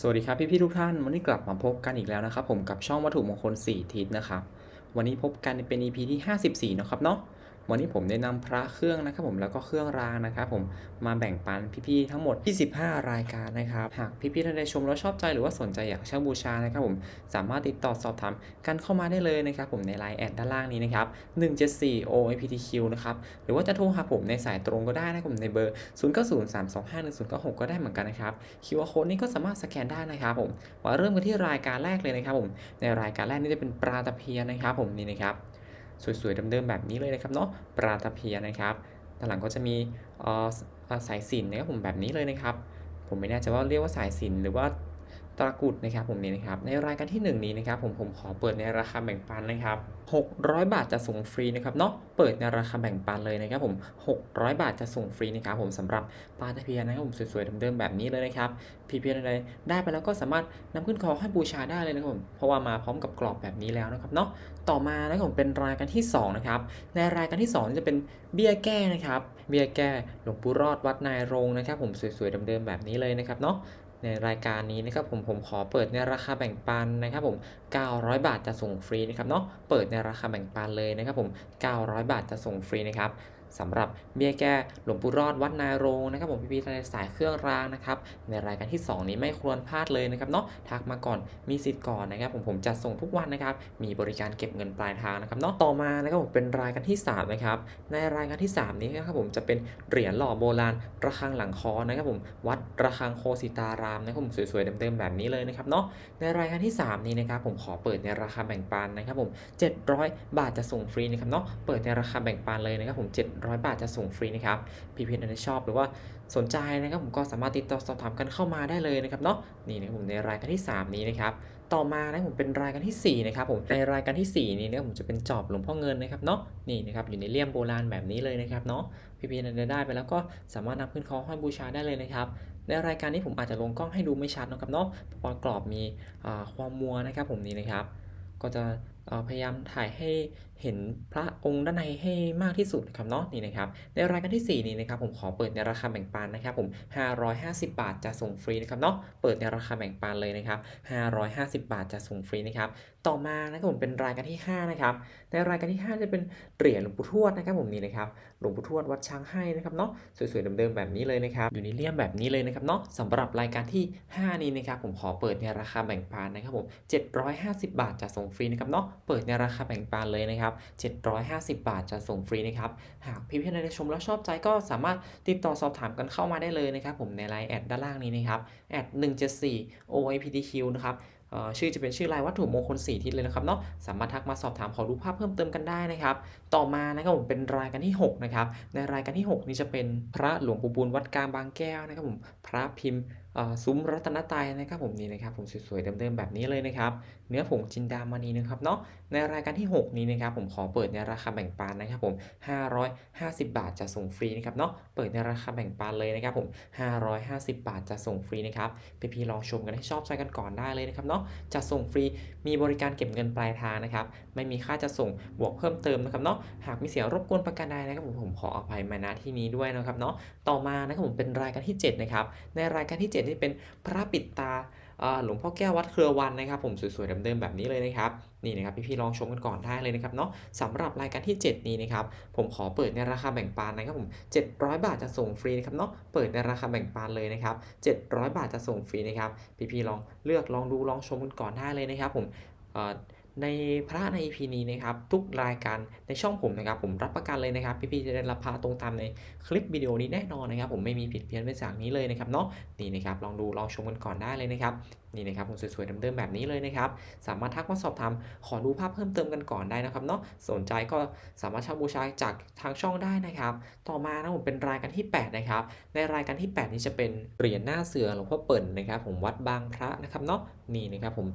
สวัสดีครับพี่พี่ทุกท่านวันนี้กลับมาพบกันอีกแล้วนะครับ ผมกับช่องวัตถุมงคล4ทิศนะครับ วันนี้พบกันเป็น EP ที่ 54 นะครับเนาะ วันนี้ผมได้นำพระเครื่องนะครับผมแล้วก็เครื่องรางนะครับผมมาแบ่งปันพี่ๆทั้งหมด 25 รายการนะครับหากพี่ๆท่านใดชมแล้วชอบใจหรือว่าสนใจอยากเช่าบูชานะครับผมสามารถติดต่อสอบถามกันเข้ามาได้เลยนะครับผมในไลน์แอดด้านล่างนี้นะครับ174 OAPTQ นะครับหรือว่าจะโทรหาผมในสายตรงก็ได้นะครับผมในเบอร์ 0903251096 ก็ได้เหมือนกันนะครับ QR code นี้ก็สามารถสแกนได้นะครับผมมาเริ่มกันที่รายการแรกเลยนะครับผมในรายการแรกนี่จะเป็นปลาตะเพียนนะครับผมนี่นะครับ สวยๆเดิมๆแบบนี้เลยนะครับเนาะปลาตะเพียนนะครับด้านหลังก็จะมีอ่อสเอ่อสายสินนะครับผมแบบนี้เลยนะครับ ผมไม่แน่ใจว่าเรียกว่าสายสินหรือว่า ตะกุดนะครับผมนี่นะครับในรายการที่หนึ่งนี้นะครับผมผมขอเปิดในราคาแบ่งปันนะครับ600 บาทจะส่งฟรีนะครับเนาะเปิดในราคาแบ่งปันเลยนะครับผม 600 บาทจะส่งฟรีนะครับผมสำหรับปลาตะเพียนนะครับผมสวยๆเดิมๆแบบนี้เลยนะครับพีเพียรอะไรได้ไปแล้วก็สามารถนำขึ้นคอให้บูชาได้เลยนะครับผมเพราะว่ามาพร้อมกับกรอบแบบนี้แล้วนะครับเนาะต่อมานะครับผมเป็นรายการที่สองนะครับในรายการที่สองจะเป็นเบี้ยแก้นะครับเบี้ยแก้หลวงปู่รอดวัดนายโรงนะครับผมสวยๆเดิมๆแบบนี้เลยนะครับเนาะ ในรายการนี้นะครับผมผมขอเปิดในราคาแบ่งปันนะครับผม 900 บาทจะส่งฟรีนะครับเนาะเปิดในราคาแบ่งปันเลยนะครับผม 900 บาทจะส่งฟรีนะครับ สำหรับเบี้ยแก้หลวงปู่รอดวัดนายโรงนะครับผมพี่พี่ในสายเครื่องรางนะครับในรายการที่ 2 นี้ไม่ควรพลาดเลยนะครับเนาะทักมาก่อนมีสิทธิ์ก่อนนะครับผมผมจัดส่งทุกวันนะครับมีบริการเก็บเงินปลายทางนะครับเนาะต่อมานะครับผมเป็นรายการที่3นะครับในรายการที่ 3 นี้นะครับผมจะเป็นเหรียญหล่อโบราณระฆังหลังคอนะครับผมวัดระฆังโคสิตารามนะครับผมสวยๆเดิมๆแบบนี้เลยนะครับเนาะในรายการที่ 3 นี้นะครับผมขอเปิดในราคาแบ่งปันนะครับผม700 บาทจะส่งฟรีนะครับเนาะเปิดในราคาแบ่งปันเลยนะครับผม700 บาทจะส่งฟรีนะครับพี่เพียรนชอบหรือว่าสนใจนะครับผมก็สามารถติดต่อสอบถามกันเข้ามาได้เลยนะครับเนาะนี่นะผมในรายการที่ 3 นี้นะครับต่อมานะผมเป็นรายการทีสี่4นะครับผมในรายการทีสี่ 4 นี้นะผมจะเป็นจอบหลวงพ่อเงินนะครับเนาะนี่นะครับอยู่ในเลี่ยมโบราณแบบนี้เลยนะครับเนาะพี่เพียรได้ไปแล้วก็สามารถนำขึ้นคอห้อยบูชาได้เลยนะครับในรายการนี้ผมอาจจะลงกล้องให้ดูไม่ชัดนะครับเนาะเพราะกรอบมีความมัวนะครับผมนี่นะครับ ก็จะพยายามถ่ายให้เห็นพระองค์ด้านในให้มากที่สุดนะครับเนาะนี่นะครับในรายการที่ 4 นี้นะครับผมขอเปิดในราคาแบ่งปันนะครับผม550 บาทจะส่งฟรีนะครับเนาะเปิดในราคาแบ่งปันเลยนะครับ550 บาทจะส่งฟรีนะครับต่อมานะครับผมเป็นรายการที่5นะครับในรายการที่ 5 จะเป็นเหรียญหลวงปู่ทวดนะครับผมนี่นะครับหลวงปู่ทวดวัดช้างให้นะครับเนาะสวยๆเดิมๆแบบนี้เลยนะครับอยู่ในเลี่ยมแบบนี้เลยนะครับเนาะสำหรับรายการที่ 5 นี้นะครับผมขอเปิดในราคาแบ่งปันนะครับผม750 บาทจะส่งฟรีนะครับเนาะเปิดในราคาแบ่งปันเลยนะครับ750 บาทจะส่งฟรีนะครับ หากพี่ๆได้ชมแล้วชอบใจก็สามารถติดต่อสอบถามกันเข้ามาได้เลยนะครับ ผมในไลน์แอดด้านล่างนี้นะครับแอด174 OIPTQ นะครับชื่อจะเป็นชื่อลายวัตถุมงคล4ทิศเลยนะครับเนาะสามารถทักมาสอบถามขอดูปภาพเพิ่มเติมกันได้นะครับ ต่อมานะครับผมเป็นรายการที่ 6 นะครับ ในรายการที่ 6 นี้จะเป็นพระหลวงปู่บุญวัดกลางบางแก้วนะครับผมพระพิมพ์ ซุ้มรัตนตรัยนะครับผมนี่นะครับผมสวยๆเดิมๆแบบนี้เลยนะครับเนื้อผงจินดามณีนะครับเนาะในรายการที่ 6 นี้นะครับผมขอเปิดในราคาแบ่งปันนะครับผม 550 บาทจะส่งฟรีนะครับเนาะเปิดในราคาแบ่งปันเลยนะครับผม 550 บาทจะส่งฟรีนะครับพี่ๆลองชมกันให้ชอบใจกันก่อนได้เลยนะครับเนาะจะส่งฟรีมีบริการเก็บเงินปลายทางนะครับไม่มีค่าจะส่งบวกเพิ่มเติมนะครับเนาะหากมีเสียงรบกวนประการใดนะครับผมผมขออภัยมาณที่นี้ด้วยนะครับเนาะต่อมานะครับผมเป็นรายการที่ 7 นะครับในรายการที่ 7ที่เป็นพระปิดตาอ่าหลวงพ่อแก้ววัดเครือวันนะครับ ผมสวยๆเดิมๆแบบนี้เลยนะครับนี่นะครับพี่ๆลองชมกันก่อนได้เลยนะครับเนาะสำหรับรายการที่ 7 นี้นะครับผมขอเปิดในราคาแบ่งปันนะครับผม700 บาทจะส่งฟรีนะครับเนาะเปิดในราคาแบ่งปันเลยนะครับ700 บาทจะส่งฟรีนะครับพี่ๆลองเลือกลองดูลองชมกันก่อนได้เลยนะครับผมอ่า ในพระใน EP นี้นะครับทุกรายการในช่องผมนะครับผมรับประกันเลยนะครับพี่ๆจะได้รับพระตรงตามในคลิปวิดีโอนี้แน่นอนนะครับ ผมไม่มีผิดเพี้ยนไปจากนี้เลยนะครับเนาะนี่นะครับลองดูลองชมกันก่อนได้เลยนะครับนี่นะครับผมสวยๆเดิมๆแบบนี้เลยนะครับสามารถทักมาสอบถามขอดูภาพเพิ่มเติมกันก่อนได้นะครับเนาะสนใจก็สามารถเช่าบูชาจากทางช่องได้นะครับ ต่อมานะผมเป็นรายการที่ 8 นะครับ ในรายการที่ 8 นี้จะเป็นเหรียญหน้าเสือหลวงพ่อเปิ่นนะครับ ผมวัดบางพระนะครับเนาะนี่นะครับผม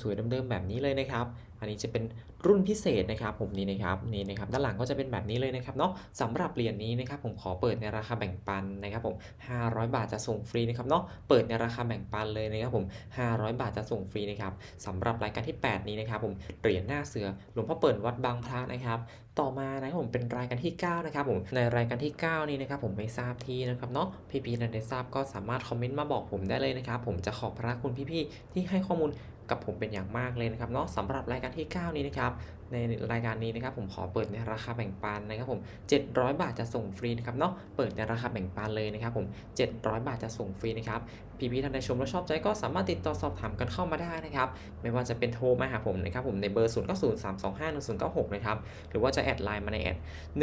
สวยๆเดิมๆแบบนี้เลยนะครับ อันนี้จะเป็นรุ่นพิเศษนะครับ ผมนี่นะครับนี่นะครับด้านหลังก็จะเป็นแบบนี้เลยนะครับเนาะสำหรับเหรียญนี้นะครับผมขอเปิดในราคาแบ่งปันนะครับผม 500 บาทจะส่งฟรีนะครับเนาะเปิดในราคาแบ่งปันเลยนะครับผม 500 บาทจะส่งฟรีนะครับสำหรับรายการที่ 8 นี้นะครับผมเหรียญหน้าเสือหลวงพ่อเปิดวัดบางพระนะครับต่อมานะครับผมเป็นรายการที่ 9 นะครับผมในรายการที่ 9 นี้นะครับผมไม่ทราบที่นะครับเนาะพี่ๆนันได้ทราบก็สามารถคอมเมนต์มาบอกผมได้เลยนะครับผมจะขอบพระคุณพี่ๆที่ให้ข้อมูล กับผมเป็นอย่างมากเลยนะครับเนาะสำหรับรายการที่ 9 นี้นะครับในรายการนี้นะครับผมขอเปิดในราคาแบ่งปันนะครับผม700 บาทจะส่งฟรีนะครับเนาะเปิดในราคาแบ่งปันเลยนะครับผม700 บาทจะส่งฟรีนะครับพี่ๆท่านใดชมและชอบใจก็สามารถติดต่อสอบถามกันเข้ามาได้นะครับไม่ว่าจะเป็นโทรมาหาผมนะครับผมในเบอร์ 0 9 0 3 2 5 1 0 9 6 นะครับหรือว่าจะแอดไลน์มาในแอด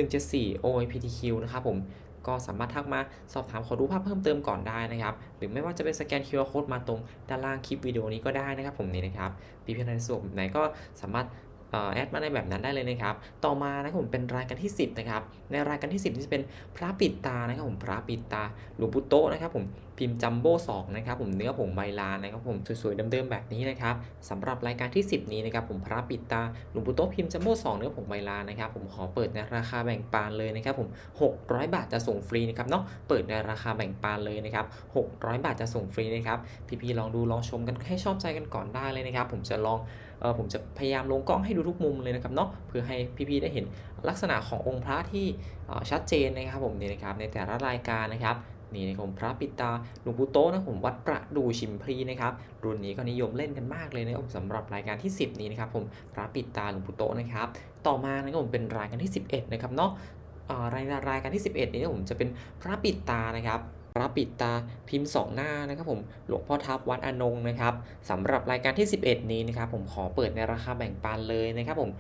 174 OIPTQ นะครับผม ก็สามารถทักมาสอบถามขอดูภาพเพิ่มเติมก่อนได้นะครับ หรือไม่ว่าจะเป็นสแกน QR Code มาตรงด้านล่างคลิปวิดีโอนี้ก็ได้นะครับผมนี่นะครับพี่เพี่ในส่วนไหนก็สามารถ แอดมาในแบบนั้นได้เลยนะครับ ต่อมานะครับผมเป็นรายการที่ 10นะครับ ในรายการที่ 10นี่จะเป็นพระปิดตานะครับผมพระปิดตาหลวงปู่โตนะครับผมพิมพ์จัมโบ้2นะครับผมเนื้อผงใบลานนะครับผมสวยๆเดิมๆแบบนี้นะครับสำหรับรายการที่ 10 นี้นะครับผมพระปิดตาหลวงปู่โตพิมพ์จัมโบ้2เนื้อผงใบลานนะครับผมขอเปิดในราคาแบ่งปานเลยนะครับผม600 บาทจะส่งฟรีนะครับเนาะเปิดในราคาแบ่งปานเลยนะครับ600 บาทจะส่งฟรีนะครับพี่ๆลองดูลองชมกันให้ชอบใจกันก่อนได้เลยนะครับผมจะลอง ผมจะพยายามลงกล้องให้ดูทุกมุมเลยนะครับเนาะเพื่อให้พี่ๆได้เห็นลักษณะขององค์พระที่ชัดเจนนะครับผมนี่นะครับในแต่ละรายการนะครับนี่นะครับผมพระปิตาหลวงปู่โตนะผมวัดประดูชิมพลีนะครับรุ่นนี้ก็นิยมเล่นกันมากเลยนะครับสำหรับรายการที่ 10 นี้นะครับผมพระปิตาหลวงปู่โตนะครับต่อมานะครับผมเป็นรายการที่ 11 นะครับเนาะรายรายการที่ 11 นี้นผมจะเป็นพระปิดตานะครับ พระปิดตาพิมพ์สองหน้านะครับผมหลวงพ่อทับวัดอนงนะครับสำหรับรายการที่ 11 นี้นะครับผมขอเปิดในราคาแบ่งปันเลยนะครับผม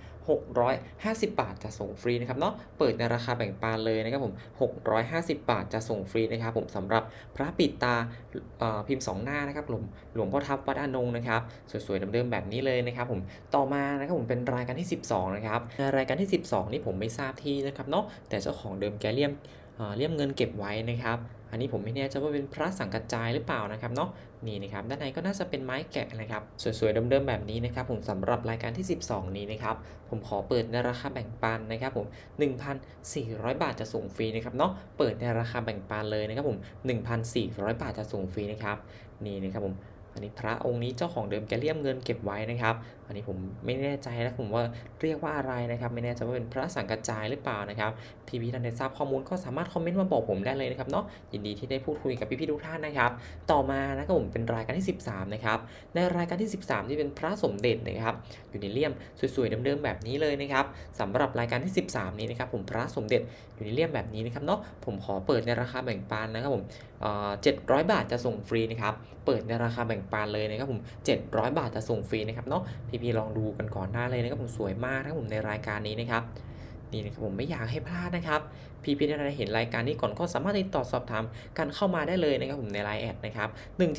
650 บาทจะส่งฟรีนะครับเนาะเปิดในราคาแบ่งปันเลยนะครับผม 650 บาทจะส่งฟรีนะครับผมสำหรับพระปิดตาพิมพ์สองหน้านะครับหลวงหลวงพ่อทับวัดอนงนะครับสวยๆเดิมๆแบบนี้เลยนะครับผมต่อมานะครับผมเป็นรายการที่ 12 นะครับในรายการที่ 12 นี่ผมไม่ทราบที่นะครับเนาะแต่เจ้าของเดิมแกเลียม เลี่ยมเงินเก็บไว้นะครับ อันนี้ผมไม่แน่ใจว่าเป็นพระสังกัจจายหรือเปล่านะครับเนาะนี่นะครับด้านในก็น่าจะเป็นไม้แกะนะครับ สวยๆเดิมๆแบบนี้นะครับผมสำหรับรายการที่ 12 นี้นะครับผมขอเปิดในราคาแบ่งปันนะครับผม 1,400 บาทจะส่งฟรีนะครับเนาะเปิดในราคาแบ่งปันเลยนะครับผม 1,400 บาทจะส่งฟรีนะครับนี่นะครับผมอันนี้พระองค์นี้เจ้าของเดิมแกเลี่ยมเงินเก็บไว้นะครับ นนี้ผมไม่แน่ใจนะผมว่าเรียกว่าอะไรนะครับ ไม่แน่ใจว่าเป็นพระสังกัจจายหรือเปล่านะครับพี่พี่ท่านใดทราบข้อมูลก็สามารถคอมเมนต์มาบอกผมได้เลยนะครับเนาะยินดีที่ได้พูดคุยกับพี่พี่ๆทุกท่านนะครับ ต่อมานะครับผมเป็นรายการที่ 13 นะครับ ในรายการที่ 13 ที่เป็นพระสมเด็จนะครับอยู่ในเลี่ยมสวยๆเดิมๆแบบนี้เลยนะครับสำหรับรายการที่ 13 นี้นะครับผมพระสมเด็จอยู่ในเลี่ยมแบบนี้นะครับเนาะผมขอเปิดในราคาแบ่งปันนะครับผมเอ่อ700บาทจะส่งฟรีนะครับเปิดในราคาแบ่งปันเลยนะครับผม700 บาทจะส่งฟรีนะครับเนาะพี่ๆลองดูกันก่อนได้เลยนะครับผมสวยมากนะครับผมในรายการนี้นะครับนี่นะครับผมไม่อยากให้พลาดนะครับ พี่พี่ๆท่านเห็นรายการนี้ก่อนก็สามารถติดต่อสอบถามกันเข้ามาได้เลยนะครับผมในไลน์แอดนะครับ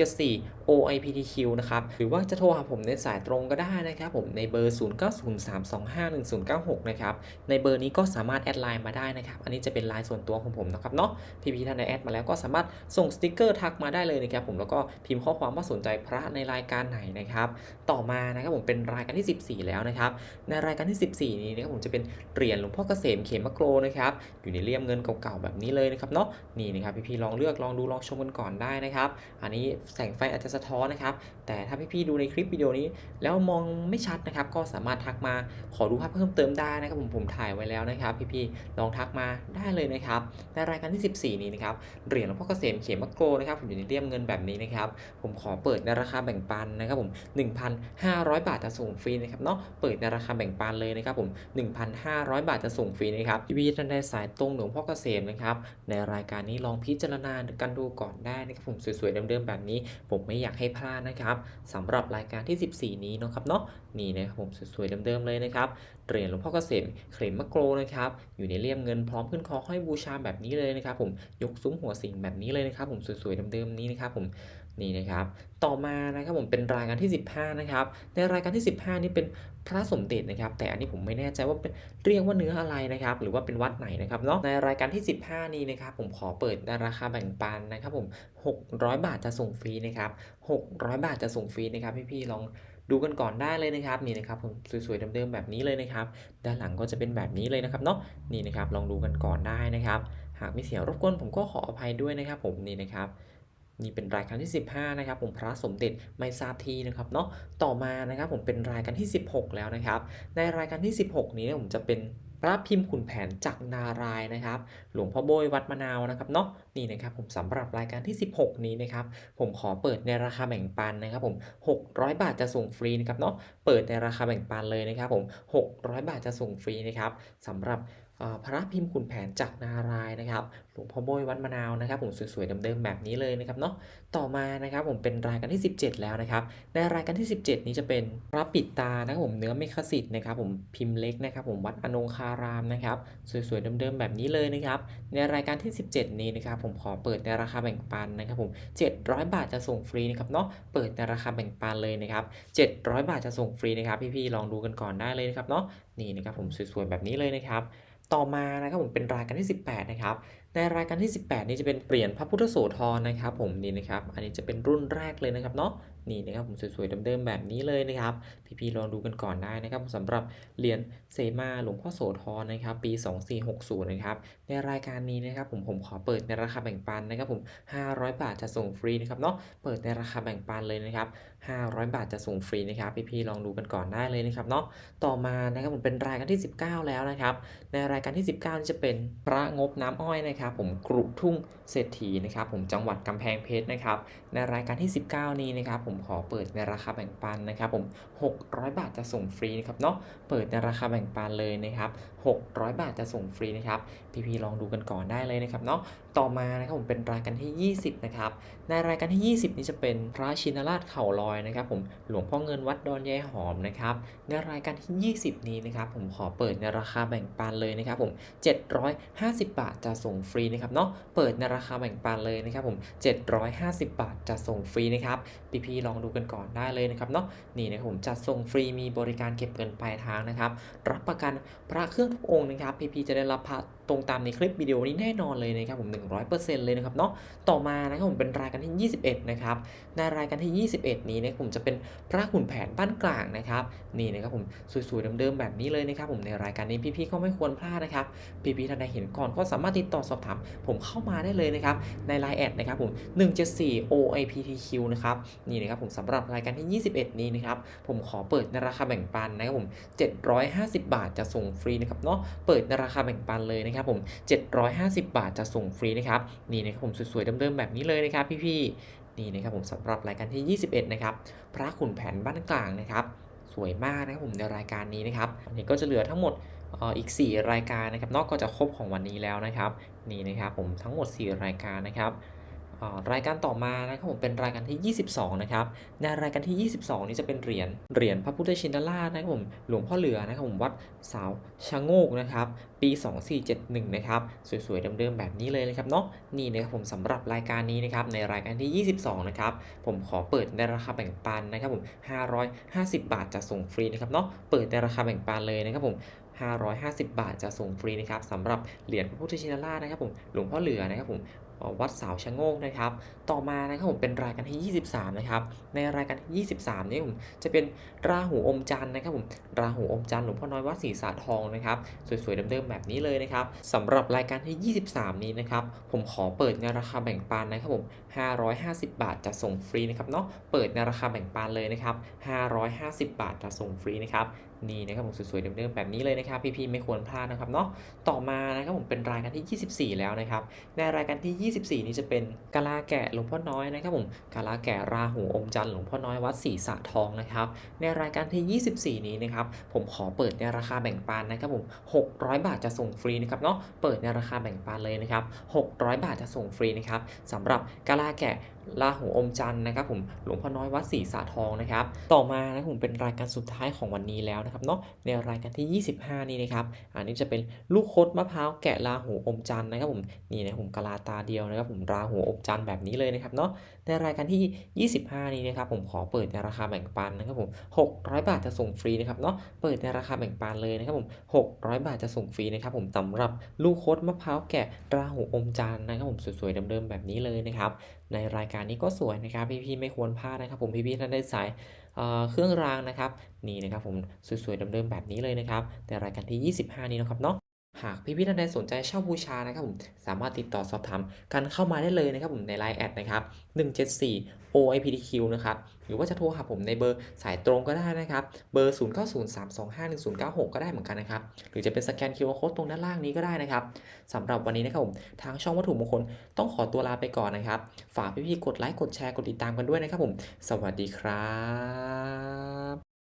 174 OIPTQ นะครับหรือว่าจะโทรหาผมในสายตรงก็ได้นะครับผมในเบอร์ 0903251096 นะครับในเบอร์นี้ก็สามารถแอดไลน์มาได้นะครับอันนี้จะเป็นไลน์ส่วนตัวของผมนะครับเนาะพี่พี่ท่านใดแอดมาแล้วก็สามารถส่งสติกเกอร์ทักมาได้เลยนะครับผมแล้วก็พิมพ์ข้อความว่าสนใจพระในรายการไหนนะครับต่อมานะครับผมเป็นรายการที่ 14 แล้วนะครับในรายการที่ 14 นี้นะครับผมจะเป็นเหรียญหลวงพ่อเกษมเขมโกรนะครับอยู่ในเลี่ยมเงินเก่าๆแบบนี้เลยนะครับเนาะนี่นะครับพี่ๆลองเลือกลองดูลองชมกันก่อนได้นะครับ อันนี้แสงไฟอาจจะสะท้อนนะครับ แต่ถ้าพี่ๆดูในคลิปวิดีโอนี้ แล้วมองไม่ชัดนะครับ ก็สามารถทักมาขอดูภาพเพิ่มเติมได้นะครับ ผมผมถ่ายไว้แล้วนะครับ พี่ๆลองทักมาได้เลยนะครับในรายการที่ 14 นี้นะครับเหรียญหลวงพ่อเกษมเขมโกรนะครับผมอยู่ในเลี่ยมเงินแบบนี้นะครับ ผมขอเปิดในราคาแบ่งปันนะครับผม1,500 บาทจะส่งฟรีนะครับเนาะเปิดในราคาแบ่งปันเลยนะครับผม1,500 บาทจะส่งฟรีนะครับพี่ๆท่านใดสายตรงหลวงพ่อเกษมนะครับ ในรายการนี้ลองพิจารณากันดูก่อนได้นะครับผมสวยๆเดิมๆแบบนี้ ผมไม่อยากให้พลาดนะครับสำหรับรายการที่ 14 นี้นะครับเนาะนี่นะครับผมสวยๆเดิมๆเลยนะครับเหรียญหลวงพ่อเกษมเขมมะโกรนะครับอยู่ในเลี่ยมเงินพร้อมขึ้นคอห้อยบูชาแบบนี้เลยนะครับผมยกซุ้มหัวสิงแบบนี้เลยนะครับผมสวยๆเดิมๆนี้นะครับผม นี่นะครับ ต่อมานะครับผมเป็นรายการที่ 15 นะครับ ในรายการที่ 15 นี่เป็นพระสมเด็จนะครับ แต่อันนี้ผมไม่แน่ใจว่าเป็นเรียกว่าเนื้ออะไรนะครับ หรือว่าเป็นวัดไหนนะครับเนาะ ในรายการที่ 15 นี้นะครับ ผมขอเปิดในราคาแบ่งปันนะครับ ผม 600 บาทจะส่งฟรีนะครับ 600 บาทจะส่งฟรีนะครับพี่ๆลองดูกันก่อนได้เลยนะครับนี่นะครับผมสวยๆเดิมๆแบบนี้เลยนะครับ ด้านหลังก็จะเป็นแบบนี้เลยนะครับเนาะนี่นะครับลองดูกันก่อนได้นะครับ หากมีเสียงรบกวนผมก็ขออภัยด้วยนะครับ ผมนี่นะครับ นี่เป็นรายการที่ 15นะครับผมพระสมเด็จไม่ทราบที่นะครับเนาะต่อมานะครับผมเป็นรายการที่ 16 แล้วนะครับ ในรายการที่ 16 นี้นผมจะเป็นพระพิมพ์ขุนแผนจากนารายนะครับ หลวงพ่อโบยวัดมะนาวนะครับเนาะนี่นะครับผมสำหรับรายการที่ 16 นี้นะครับ ผมขอเปิดในราคาแบ่งปันนะครับ ผม 600 บาทจะส่งฟรีนะครับเนาะเปิดในราคาแบ่งปันเลยนะครับ ผม 600 บาทจะส่งฟรีนะครับสำหรับ พระพิมพ์ขุนแผนจากนารายณ์นะครับหลวงพ่อโบยวัดมะนาวนะครับ ผมสวยๆเดิมๆแบบนี้เลยนะครับเนาะต่อมานะครับผมเป็นรายการที่ 17 แล้วนะครับ ในรายการที่ 17 นี้จะเป็นพระปิดตานะครับผมเนื้อเมฆสิทธิ์นะครับผมพิมพ์เล็กนะครับ ผมวัดอนงคารามนะครับสวยๆเดิมๆแบบนี้เลยนะครับ ในรายการที่ 17 นี้นะครับ ผมขอเปิดในราคาแบ่งปันนะครับ ผม 700 บาทจะส่งฟรีนะครับเนาะเปิดในราคาแบ่งปันเลยนะครับ700 บาทจะส่งฟรีนะครับ พี่ๆลองดูกันก่อนได้เลยนะครับเนาะนี่นะครับผมสวยๆแบบนี้เลยนะครับ ต่อมานะครับผมเป็นรายการที่ 18 นะครับ ในรายการที่ 18 นี้จะเป็นเปลี่ยนพระพุทธโสธรนะครับ ผมนี่นะครับ อันนี้จะเป็นรุ่นแรกเลยนะครับเนาะ นี่นะครับผมสวยๆเดิมๆแบบนี้เลยนะครับพี่ๆลองดูกันก่อนได้นะครับสำหรับเหรียญเสมาหลวงพ่อโสธรนะครับปี 2460นะครับในรายการนี้นะครับผมผมขอเปิดในราคาแบ่งปันนะครับผม 500 บาทจะส่งฟรีนะครับเนาะเปิดในราคาแบ่งปันเลยนะครับ 500 บาทจะส่งฟรีนะครับพี่ๆลองดูกันก่อนได้เลยนะครับเนาะต่อมานะครับผมเป็นรายการที่ 19 แล้วนะครับในรายการที่ 19นี่จะเป็นพระงบน้ำอ้อยนะครับผมกรุทุ่งเศรษฐีนะครับผมจังหวัดกำแพงเพชรนะครับในรายการที่ 19 นี้นะครับผมมขอเปิดในราคาแบ่งปันนะครับผม 600 บาทจะส่งฟรีนะครับเนาะเปิดในราคาแบ่งปันเลยนะครับ 600 บาทจะส่งฟรีนะครับพี่ๆลองดูกันก่อนได้เลยนะครับเนาะ ต่อมานะครับผมเป็นรายการที่ 20 นะครับ ในรายการที่ 20 นี้จะเป็นพระชินราชเข่าลอยนะครับ ผมหลวงพ่อเงินวัดดอนยายหอมนะครับ ในรายการที่ 20 นี้นะครับ ผมขอเปิดในราคาแบ่งปันเลยนะครับ ผม 750 บาทจะส่งฟรีนะครับเนาะเปิดในราคาแบ่งปันเลยนะครับ ผม 750 บาทจะส่งฟรีนะครับพี่ๆลองดูกันก่อนได้เลยนะครับเนาะนี่นะครับผมจัดส่งฟรีมีบริการเก็บเงินปลายทางนะครับ รับประกันพระเครื่องทุกองค์นะครับ พี่ๆจะได้รับพระตรงตามในคลิปวิดีโอนี้แน่นอนเลยนะครับผม 100%เลยนะครับเนาะต่อมานะครับผมเป็นรายการที่ 21 นะครับในรายการที่ 21 นี้นะผมจะเป็นพระขุนแผนบ้านกลางนะครับนี่นะครับผมสวยๆเดิมๆแบบนี้เลยนะครับผมในรายการนี้พี่ๆก็ไม่ควรพลาดนะครับพี่ๆท่านใดเห็นก่อนก็สามารถติดต่อสอบถามผมเข้ามาได้เลยนะครับใน Line แอดนะครับผม 174 OIPTQ นะครับนี่นะครับผมสำหรับรายการที่ 21 นี้นะครับผมขอเปิดในราคาแบ่งปันนะครับผม 750 บาทจะส่งฟรีนะครับเนาะเปิดในราคาแบ่งปันเลยนะครับครับผม750 บาทจะส่งฟรีนะครับนี่นะครับผมสวยๆเดิมๆแบบนี้เลยนะครับพี่ๆนี่นะครับผมสำหรับรายการที่ 21 นะครับพระขุนแผนบ้านกลางนะครับสวยมากนะครับผมในรายการนี้นะครับอันนี้ก็จะเหลือทั้งหมดอีก 4 รายการนะครับนอกก็จะครบของวันนี้แล้วนะครับนี่นะครับผมทั้งหมด 4 รายการนะครับ รายการต่อมานะครับผมเป็นรายการที่ 22 นะครับในรายการที่ 22 นี้จะเป็นเหรียญเหรียญพระพุทธชินราชนะครับผมหลวงพ่อเหลือนะครับผมวัดสาวชะโงกนะครับปี 2471 นะครับสวยๆเดิมๆแบบนี้เลยนะครับเนาะนี่นะครับผมสำหรับรายการนี้นะครับในรายการที่ 22 นะครับผมขอเปิดในราคาแบ่งปันนะครับผม550 บาทจะส่งฟรีนะครับเนาะเปิดในราคาแบ่งปันเลยนะครับผม 550 บาทจะส่งฟรีนะครับสำหรับเหรียญพระพุทธชินราชนะครับผมหลวงพ่อเหลือนะครับผมวัดเสาชะโงกนะครับ ต่อมานะครับผมเป็นรายการที่ 23 นะครับ ในรายการที่ 23 นี้ผมจะเป็นราหูอมจันนะครับผมราหูอมจันหลวงพ่อน้อยวัดศรีสาทองนะครับ สวยๆเดิมๆแบบนี้เลยนะครับสำหรับรายการที่ 23 นี้นะครับ ผมขอเปิดในราคาแบ่งปันนะครับผม550 บาทจะส่งฟรีนะครับเนาะเปิดในราคาแบ่งปันเลยนะครับ550 บาทจะส่งฟรีนะครับ นี่นะครับผมสวยๆเดิมๆแบบนี้เลยนะครับพี่ๆไม่ควรพลาดนะครับเนาะต่อมานะครับผมเป็นรายการที่ 24 แล้วนะครับในรายการที่ 24 นี้จะเป็นกะลาแกะหลวงพ่อน้อยนะครับผมกะลาแกะราหูอมจันทร์หลวงพ่อน้อยวัดศรีสะทองนะครับในรายการที่ 24 นี้นะครับผมขอเปิดในราคาแบ่งปันนะครับผม600 บาทจะส่งฟรีนะครับเนาะเปิดในราคาแบ่งปันเลยนะครับ600 บาทจะส่งฟรีนะครับสำหรับกะลาแกะ ราหูอมจันทร์นะครับผมหลวงพ่อน้อยวัดศรีสะทองนะครับต่อมานะผมเป็นรายการสุดท้ายของวันนี้แล้วนะครับเนาะในรายการที่ 25 นี้นะครับอันนี้จะเป็นลูกคดมะพร้าวแกะราหูอมจันทร์นะครับผมนี่นะผมกะลาตาเดียวนะครับผมราหูอมจันทร์แบบนี้เลยนะครับเนาะในรายการที่ 25 นี้นะครับผมขอเปิดในราคาแบ่งปันนะครับผม600 บาทจะส่งฟรีนะครับเนาะเปิดในราคาแบ่งปันเลยนะครับผม600 บาทจะส่งฟรีนะครับผมสำหรับลูกคดมะพร้าวแกะราหูอมจันทร์นะครับผมสวยๆเดิมๆแบบนี้เลยนะครับในรายการนี้ก็สวยนะครับพี่ๆไม่ควรพลาดนะครับ ผมพี่ๆท่านใดสายเเครื่องรางนะครับนี่นะครับผมสวยๆเดิมๆแบบนี้เลยนะครับ แต่รายการที่ 25 นี้นะครับเนาะ หากพี่ๆท่านใดสนใจเช่าบูชานะครับผมสามารถติดต่อสอบถามกันเข้ามาได้เลยนะครับผมใน Line แอดนะครับ174 OIPTQ นะครับหรือว่าจะโทรหาผมในเบอร์สายตรงก็ได้นะครับ เบอร์ 0903251096 ก็ได้เหมือนกันนะครับ หรือจะเป็นสแกน QR Code ตรงด้านล่างนี้ก็ได้นะครับสำหรับวันนี้นะครับผมทางช่องวัตถุมงคลต้องขอตัวลาไปก่อนนะครับ ฝากพี่ๆกดไลค์กดแชร์กดติดตามกันด้วยนะครับผม สวัสดีครับ